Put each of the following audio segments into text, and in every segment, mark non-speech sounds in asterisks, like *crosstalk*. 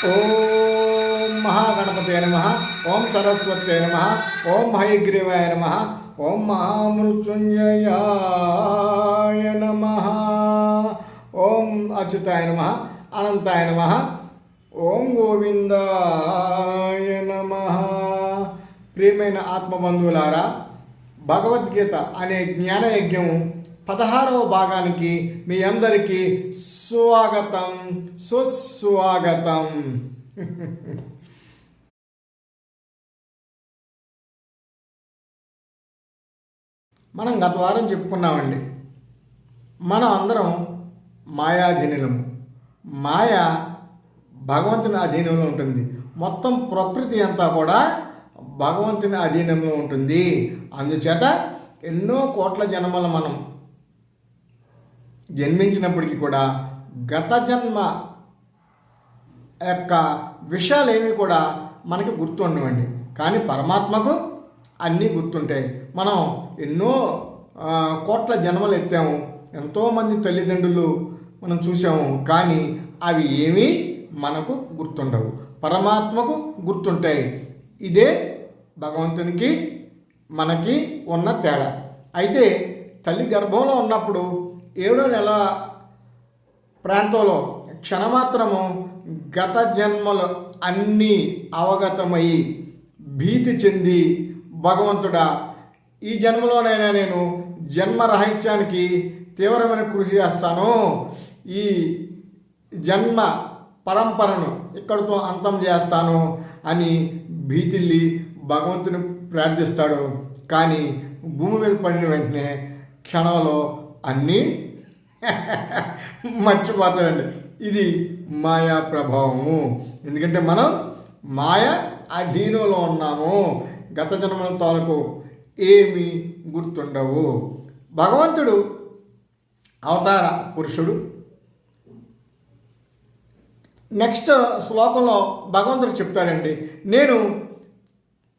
ఓం మహాగణపతే నమ ఓం సరస్వతే నమ ఓం హయగ్రీవాయ నమ ఓం మహామృత్యుంజయాయ నమ. ఓం అచ్యుతాయ నమ అనంతాయ నమ ఓం గోవిందాయ నమ. ప్రియమైన ఆత్మబంధువులారా భగవద్గీత అనే జ్ఞానయజ్ఞము పదహారవ భాగానికి మీ అందరికీ స్వాగతం సుస్వాగతం. మనం గత వారం చెప్పుకున్నామండి. మనం అందరం మాయాధీనులము మాయ భగవంతుని అధీనంలో ఉంటుంది. మొత్తం ప్రకృతి అంతా కూడా భగవంతుని అధీనంలో ఉంటుంది. అందుచేత ఎన్నో కోట్ల జన్మల మనం జన్మించినప్పటికీ కూడా గత జన్మ యొక్క విషయాలు ఏమి కూడా మనకి గుర్తుండవండి. కానీ పరమాత్మకు అన్నీ గుర్తుంటాయి. మనం ఎన్నో కోట్ల జన్మలు ఎత్తాము. ఎంతోమంది తల్లిదండ్రులు మనం చూసాము. కానీ అవి ఏమీ మనకు గుర్తుండవు. పరమాత్మకు గుర్తుంటాయి. ఇదే భగవంతునికి మనకి ఉన్న తేడా. అయితే తల్లి గర్భంలో ఉన్నప్పుడు ఏడో నెల ప్రాంతంలో క్షణమాత్రము గత జన్మలు అన్నీ అవగతమై భీతి చెంది భగవంతుడా ఈ జన్మలోనైనా నేను జన్మరహిత్యానికి తీవ్రమైన కృషి చేస్తాను. ఈ జన్మ పరంపరను ఇక్కడితో అంతం చేస్తాను అని భీతిల్లి భగవంతుని ప్రార్థిస్తాడు. కానీ భూమి మీద పడిన వెంటనే క్షణంలో అన్నీ *laughs* మర్చిపోతాడండి ఇది మాయా ప్రభావము. ఎందుకంటే మనం మాయ అధీనంలో ఉన్నాము. గత జన్మల తాలూకు ఏమీ గుర్తుండవు. భగవంతుడు అవతార పురుషుడు. నెక్స్ట్ శ్లోకంలో భగవంతుడు చెప్తాడండి నేను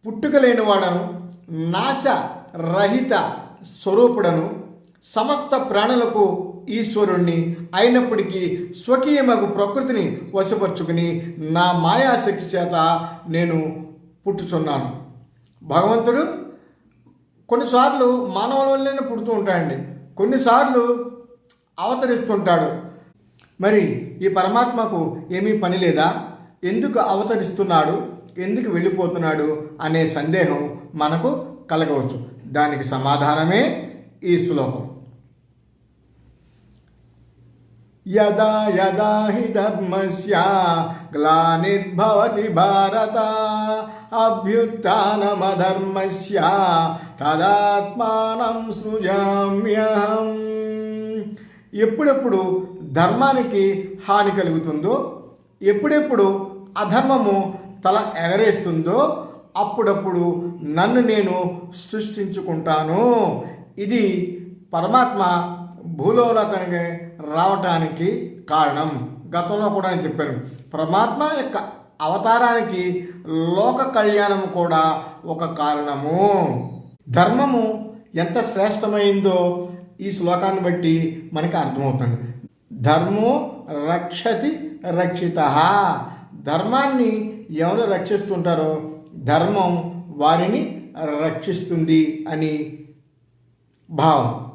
పుట్టుక లేనివాడను నాశ రహిత స్వరూపుడను సమస్త ప్రాణులకు ఈశ్వరుణ్ణి అయినప్పటికీ స్వకీయమగు ప్రకృతిని వశపరుచుకుని నా మాయాశక్తి చేత నేను పుట్టుచున్నాను. భగవంతుడు కొన్నిసార్లు మానవుల వల్లనే పుడుతూ ఉంటాయండి కొన్నిసార్లు అవతరిస్తుంటాడు. మరి ఈ పరమాత్మకు ఏమీ పని లేదా? ఎందుకు అవతరిస్తున్నాడు? ఎందుకు వెళ్ళిపోతున్నాడు అనే సందేహం మనకు కలగవచ్చు. దానికి సమాధానమే ఈ శ్లోకం. యదా యదా హి ధర్మస్య గ్లానిర్భవతి భారత అభ్యుత్నమధర్మస్య తదాత్మానం సృజామ్యహం. ఎప్పుడెప్పుడు ధర్మానికి హాని కలుగుతుందో ఎప్పుడెప్పుడు అధర్మము తల ఎగరేస్తుందో అప్పుడప్పుడు నన్ను నేను సృష్టించుకుంటాను. ఇది పరమాత్మ భూలోకానికి రావటానికి కారణం. గతంలో కూడా నేను చెప్పాను. పరమాత్మ యొక్క అవతారానికి లోక కళ్యాణం కూడా ఒక కారణము. ధర్మము ఎంత శ్రేష్టమైందో ఈ శ్లోకాన్ని బట్టి మనకి అర్థమవుతుంది. ధర్మో రక్షతి రక్షిత. ధర్మాన్ని ఎవరు రక్షిస్తుంటారో ధర్మం వారిని రక్షిస్తుంది అని భావం.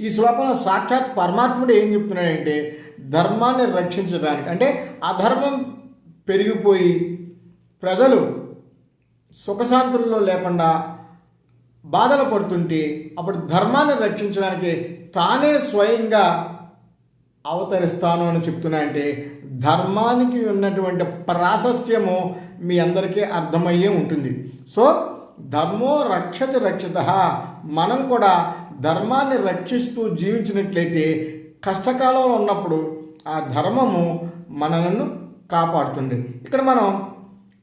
ఈ శ్లోకంలో సాక్షాత్ పరమాత్ముడు ఏం చెప్తున్నాడంటే ధర్మాన్ని రక్షించడానికి. అంటే అధర్మం పెరిగిపోయి ప్రజలు సుఖశాంతుల్లో లేకుండా బాధలు పడుతుంటే అప్పుడు ధర్మాన్ని రక్షించడానికి తానే స్వయంగా అవతరిస్తాను అని చెప్తున్నా అంటే ధర్మానికి ఉన్నటువంటి ప్రాశస్యము మీ అందరికీ అర్థమయ్యే ఉంటుంది. సో ధర్మో రక్షతి రక్షిత. మనం కూడా ధర్మాన్ని రక్షిస్తూ జీవించినట్లయితే కష్టకాలంలో ఉన్నప్పుడు ఆ ధర్మము మనలను కాపాడుతుంది. ఇక్కడ మనం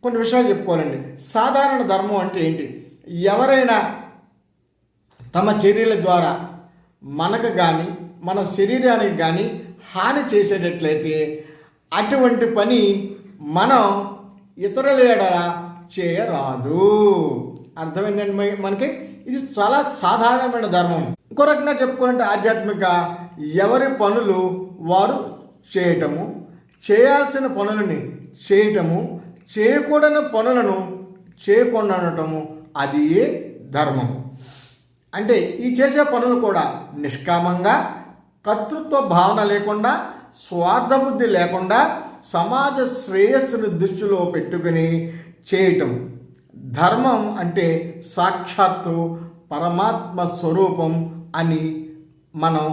కొన్ని విషయాలు చెప్పుకోవాలండి. సాధారణ ధర్మం అంటే ఏంటి? ఎవరైనా తమ చర్యల ద్వారా మనకు కానీ మన శరీరానికి కానీ హాని చేసేటట్లయితే అటువంటి పని మనం ఇతరుల ఎడల చేయరాదు. అర్థమైందండి మనకి? ఇది చాలా సాధారణమైన ధర్మం. ఇంకో రకంగా చెప్పుకోవాలంటే ఆధ్యాత్మిక ఎవరి పనులు వారు చేయటము చేయాల్సిన పనులని చేయటము చేయకూడని పనులను చేయకుండా ఉండటము అది ఏ ధర్మము? అంటే ఈ చేసే పనులు కూడా నిష్కామంగా కర్తృత్వ భావన లేకుండా స్వార్థబుద్ధి లేకుండా సమాజ శ్రేయస్సును దృష్టిలో పెట్టుకుని చేయటం. ధర్మం అంటే సాక్షాత్తు పరమాత్మ స్వరూపం అని మనం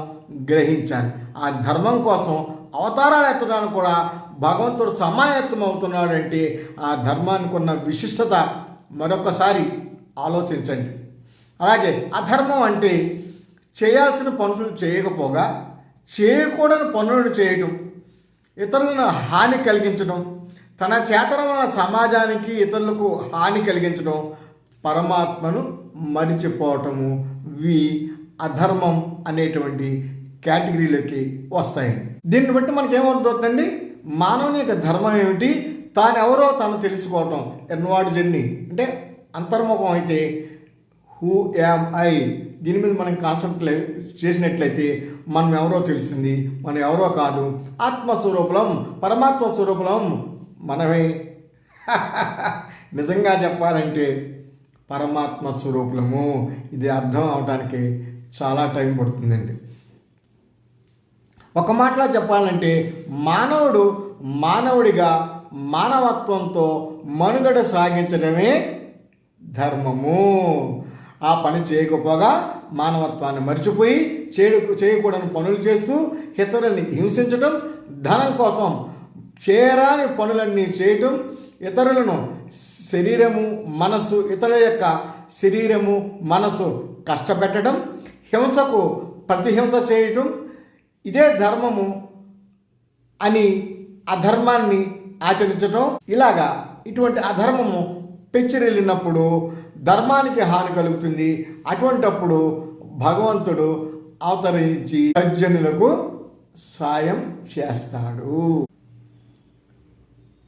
గ్రహించాలి. ఆ ధర్మం కోసం అవతారాలు ఎత్తడానికి కూడా భగవంతుడు సమాయత్తం అవుతున్నాడంటే ఆ ధర్మానికి ఉన్న విశిష్టత మరొకసారి ఆలోచించండి. అలాగే అధర్మం అంటే చేయాల్సిన పనులు చేయకపోగా చేయకూడని పనులను చేయటం ఇతరులను హాని కలిగించడం తన చేతన సమాజానికి ఇతరులకు హాని కలిగించడం పరమాత్మను మరిచిపోవటము వి అధర్మం అనేటువంటి కేటగిరీలోకి వస్తాయి. దీన్ని బట్టి మనకి మానవుని యొక్క ధర్మం ఏమిటి? తానెవరో తను తెలుసుకోవటం. Inward journey. అంటే అంతర్ముఖం అయితే హూ యామ్ ఐ. దీని మీద మనం కాన్సన్ట్రేట్ చేసినట్లయితే మనం ఎవరో తెలిసింది? మనం ఎవరో కాదు. ఆత్మస్వరూపులం పరమాత్మ స్వరూపులం మనమే. నిజంగా చెప్పాలంటే పరమాత్మ స్వరూపులము. ఇది అర్థం అవడానికి చాలా టైం పడుతుందండి. ఒక మాటలో చెప్పాలంటే మానవుడు మానవుడిగా మానవత్వంతో మనుగడ సాగించడమే ధర్మము. ఆ పని చేయకపోగా మానవత్వాన్ని మర్చిపోయి చేయకు చేయకూడని పనులు చేస్తూ ఇతరుల్ని హింసించడం ధనం కోసం చేరాని పనులన్నీ చేయటం ఇతరులను శరీరము మనసు ఇతరుల యొక్క శరీరము మనసు కష్టపెట్టడం హింసకు ప్రతిహింస చేయటం ఇదే ధర్మము అని అధర్మాన్ని ఆచరించటం. ఇలాగా ఇటువంటి అధర్మము పెంచిరెళ్ళినప్పుడు ధర్మానికి హాని కలుగుతుంది. అటువంటప్పుడు భగవంతుడు అవతరించి సజ్జనులకు సాయం చేస్తాడు.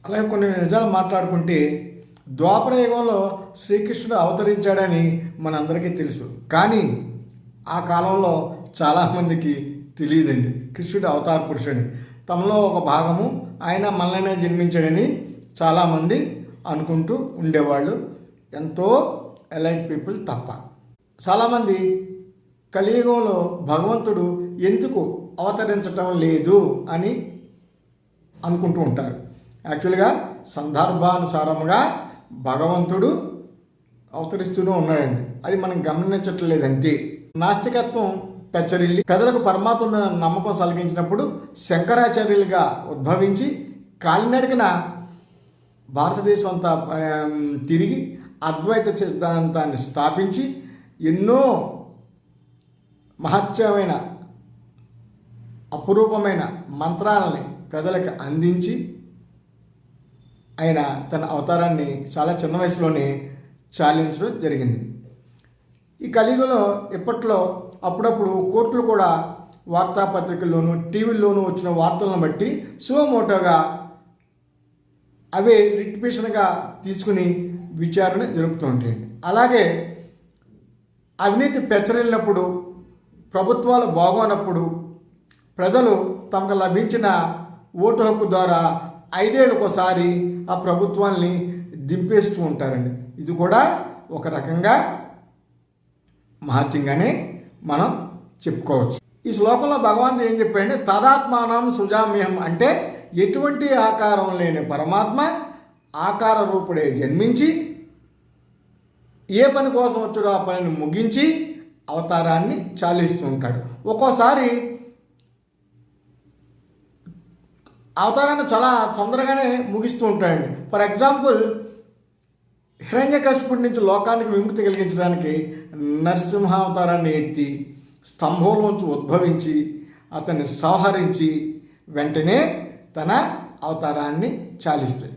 అలాగే కొన్ని నిజాలు మాట్లాడుకుంటే ద్వాపర యుగంలో శ్రీకృష్ణుడు అవతరించాడని మనందరికీ తెలుసు. కానీ ఆ కాలంలో చాలామందికి తెలియదండి. కృష్ణుడు అవతార పురుషుడని. తమలో ఒక భాగము ఆయన మనలోనే జన్మించాడని చాలామంది అనుకుంటూ ఉండేవాళ్ళు. ఎంతో ఎలైట్ పీపుల్ తప్ప. చాలామంది కలియుగంలో భగవంతుడు ఎందుకు అవతరించటం లేదు అని అనుకుంటూ ఉంటారు. యాక్చువల్గా సందర్భానుసారముగా భగవంతుడు అవతరిస్తూనే ఉన్నాడండి. అది మనం గమనించట్లేదు అంతే నాస్తికత్వం పెచ్చరిల్లి ప్రజలకు పరమాత్మ నమ్మకం సలిగించినప్పుడు శంకరాచార్యులుగా ఉద్భవించి కాలినడికిన భారతదేశం అంతా తిరిగి అద్వైత సిద్ధాంతాన్ని స్థాపించి ఎన్నో మహత్యమైన అపురూపమైన మంత్రాలని ప్రజలకు అందించి ఆయన తన అవతారాన్ని చాలా చిన్న వయసులోనే చాలించడం జరిగింది. ఈ కలియుగంలో ఇప్పట్లో అప్పుడప్పుడు కోర్టులు కూడా వార్తాపత్రికల్లోనూ టీవీల్లోనూ వచ్చిన వార్తలను బట్టి సువమోటోగా అవే రిటిఫికేషన్గా తీసుకుని విచారణ జరుపుతుంటాయి. అలాగే అవినీతి పెచ్చరిల్లినప్పుడు ప్రభుత్వాలు బాగోనప్పుడు ప్రజలు తమకు లభించిన ఓటు హక్కు ద్వారా ఐదేళ్ళకోసారి ఆ ప్రభుత్వాన్ని దింపేస్తూ ఉంటారండి. ఇది కూడా ఒక రకంగా మహత్యంగానే మనం చెప్పుకోవచ్చు. ఈ శ్లోకంలో భగవాన్ ఏం చెప్పాడంటే తదాత్మానం సుజామ్యం అంటే ఎటువంటి ఆకారం లేని పరమాత్మ ఆకార రూపుడే జన్మించి ఏ పని కోసం వచ్చాడో ఆ పనిని ముగించి అవతారాన్ని చాలిస్తూ ఉంటాడు. ఒక్కోసారి అవతారాన్ని చాలా తొందరగానే ముగిస్తూ ఉంటాయండి. ఫర్ ఎగ్జాంపుల్ హిరణ్యకశిపుడి నుంచి లోకానికి విముక్తి కలిగించడానికి నరసింహావతారాన్ని ఎత్తి స్తంభంలోంచి ఉద్భవించి అతన్ని సంహరించి వెంటనే తన అవతారాన్ని చాలిస్తాయి.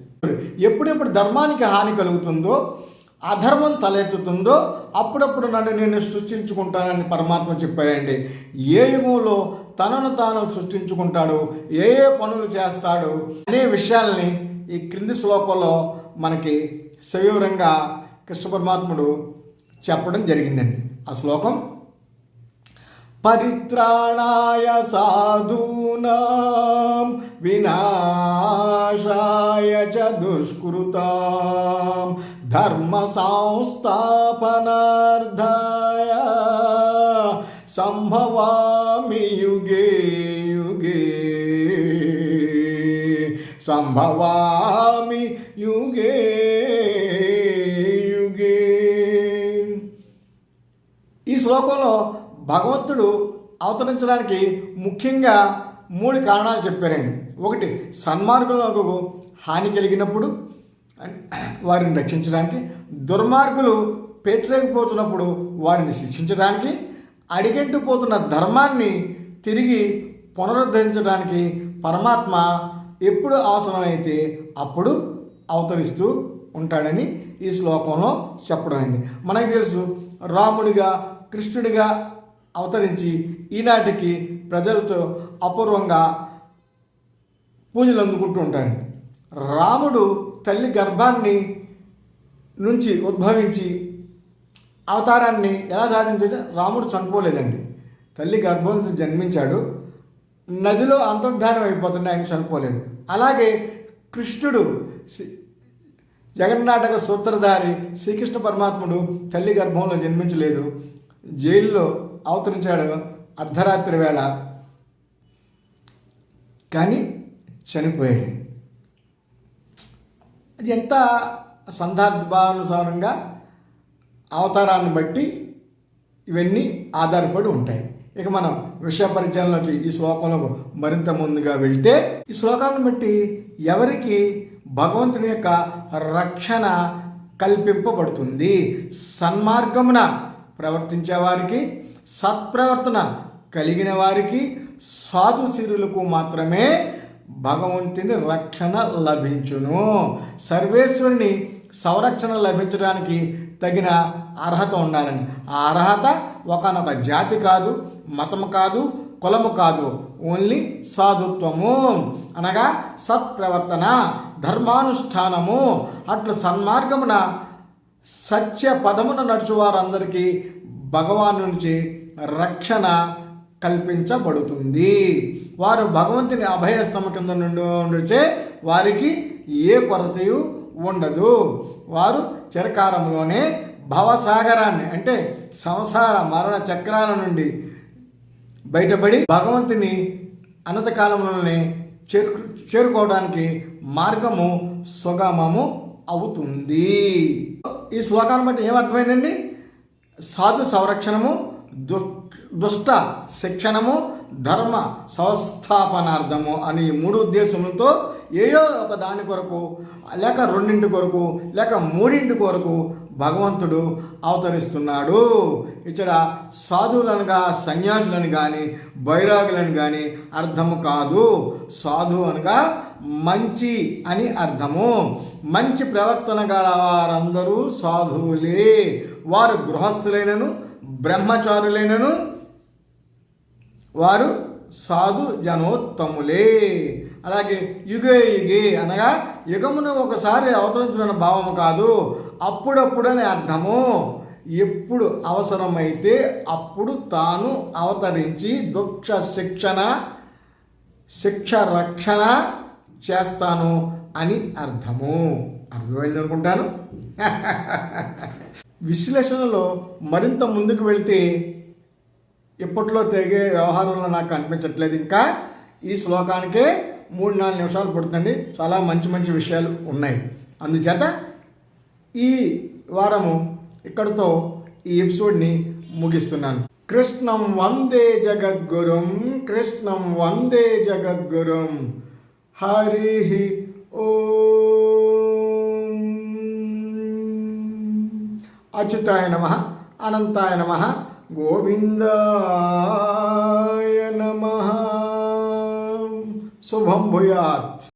ఎప్పుడెప్పుడు ధర్మానికి హాని కలుగుతుందో అధర్మం తలెత్తుతుందో అప్పుడప్పుడు నన్ను నేను సృష్టించుకుంటానని పరమాత్మ చెప్పాడండి. ఏ యుగంలో తనను తాను సృష్టించుకుంటాడు ఏ ఏ పనులు చేస్తాడు అనే విషయాల్ని ఈ క్రింది శ్లోకంలో మనకి సవివరంగా కృష్ణ పరమాత్ముడు చెప్పడం జరిగిందండి. ఆ శ్లోకం పరిత్రాణాయ సాధూనాం వినాశాయ చ దుష్కృతాం ధర్మ సంస్థాపనార్థాయ సంభవామి యుగే యుగే సంభవామి యుగే యుగే ఈ శ్లోకంలో భగవంతుడు అవతరించడానికి ముఖ్యంగా మూడు కారణాలు చెప్పారండి. ఒకటి సన్మార్గులకు హాని కలిగినప్పుడు వారిని రక్షించడానికి. దుర్మార్గులు పెట్టలేకపోతున్నప్పుడు వారిని శిక్షించడానికి. అడిగంటు ధర్మాన్ని తిరిగి పునరుద్ధరించడానికి పరమాత్మ ఎప్పుడు అవసరమైతే అప్పుడు అవతరిస్తూ ఉంటాడని ఈ శ్లోకంలో చెప్పడం అయింది. మనకు తెలుసు రాముడిగా కృష్ణుడిగా అవతరించి ఈనాటికి ప్రజలతో అపూర్వంగా పూజలు అందుకుంటూ ఉంటారు. రాముడు తల్లి గర్భాన్ని నుంచి ఉద్భవించి అవతారాన్ని ఎలా సాధించేది రాముడు చనిపోలేదండి. తల్లి గర్భం జన్మించాడు. నదిలో అంతర్ధానం అయిపోతుంది ఆయన చనిపోలేదు. అలాగే కృష్ణుడు జగన్నాటక సూత్రధారి శ్రీకృష్ణ పరమాత్ముడు తల్లి గర్భంలో జన్మించలేదు. జైల్లో అవతరించాడు అర్ధరాత్రి వేళ. కానీ చనిపోయాడు. అది ఎంత సందర్భానుసారంగా అవతారాన్ని బట్టి ఇవన్నీ ఆధారపడి ఉంటాయి. ఇక మనం విషయ పరిచయంలోకి ఈ శ్లోకంలో మరింత ముందుగా వెళ్తే ఈ శ్లోకాలను బట్టి ఎవరికి భగవంతుని యొక్క రక్షణ కల్పింపబడుతుంది? సన్మార్గమున ప్రవర్తించే వారికి సత్ప్రవర్తన కలిగిన వారికి సాధు సిరులకు మాత్రమే భగవంతుని రక్షణ లభించును. సర్వేశ్వరుని సంరక్షణ లభించడానికి తగిన అర్హత ఉండాలని. ఆ అర్హత ఒకనొక జాతి కాదు మతము కాదు కులము కాదు. ఓన్లీ సాధుత్వము. అనగా సత్ప్రవర్తన ధర్మానుష్ఠానము. అట్లు సన్మార్గమున సత్య పదమున నడుచువారందరికీ భగవాను నుంచి రక్షణ కల్పించబడుతుంది. వారు భగవంతుని అభయస్తమ కింద నుండి ఉండిచే వారికి ఏ కొరతయు ఉండదు. వారు చిరకాలంలోనే భవసాగరాన్ని అంటే సంసార మరణ చక్రాల నుండి బయటపడి భగవంతుని అనంతకాలంలోనే చేరు చేరుకోవడానికి మార్గము సుగమము అవుతుంది. ఈ శ్లోకాన్ని బట్టి ఏమర్థమైందండి? సాధు సంరక్షణము దుర్ దుష్ట శిక్షణము ధర్మ సంస్థాపనార్థము అని మూడు ఉద్దేశములతో ఏయో ఒక దాని కొరకు లేక రెండింటి కొరకు లేక మూడింటి కొరకు భగవంతుడు అవతరిస్తున్నాడు. ఇక్కడ సాధువులనుగా సన్యాసులను కానీ బైరాగులను కానీ అర్థము కాదు. సాధు అనగా మంచి అని అర్థము. మంచి ప్రవర్తన గల వారందరూ సాధువులే. వారు గృహస్థులైనను బ్రహ్మచారులైనను వారు సాధు జనోత్తములే. అలాగే యుగే యుగే అనగా యుగమును ఒకసారి అవతరించిన భావము కాదు అప్పుడప్పుడనే అర్థము. ఎప్పుడు అవసరమైతే అప్పుడు తాను అవతరించి దుఃఖ శిక్షణ శిక్ష రక్షణ చేస్తాను అని అర్థము. అర్థమైంది అనుకుంటాను? *laughs* విశ్లేషణలో మరింత ముందుకు వెళితే ఇప్పట్లో తిరిగే వ్యవహారంలో నాకు కనిపించట్లేదు. ఇంకా ఈ శ్లోకానికే మూడు నాలుగు నిమిషాలు పడుతుందండి. చాలా మంచి మంచి విషయాలు ఉన్నాయి. అందుచేత ఈ వారము ఇక్కడితో ఈ ఎపిసోడ్ని ముగిస్తున్నాను. కృష్ణం వందే జగద్గురుం కృష్ణం వందే జగద్గురుం. హరి ఓ. అచ్యుతాయ నమ అనంతాయ నమ గోవిందాయ నమ. శుభం భూయాత్.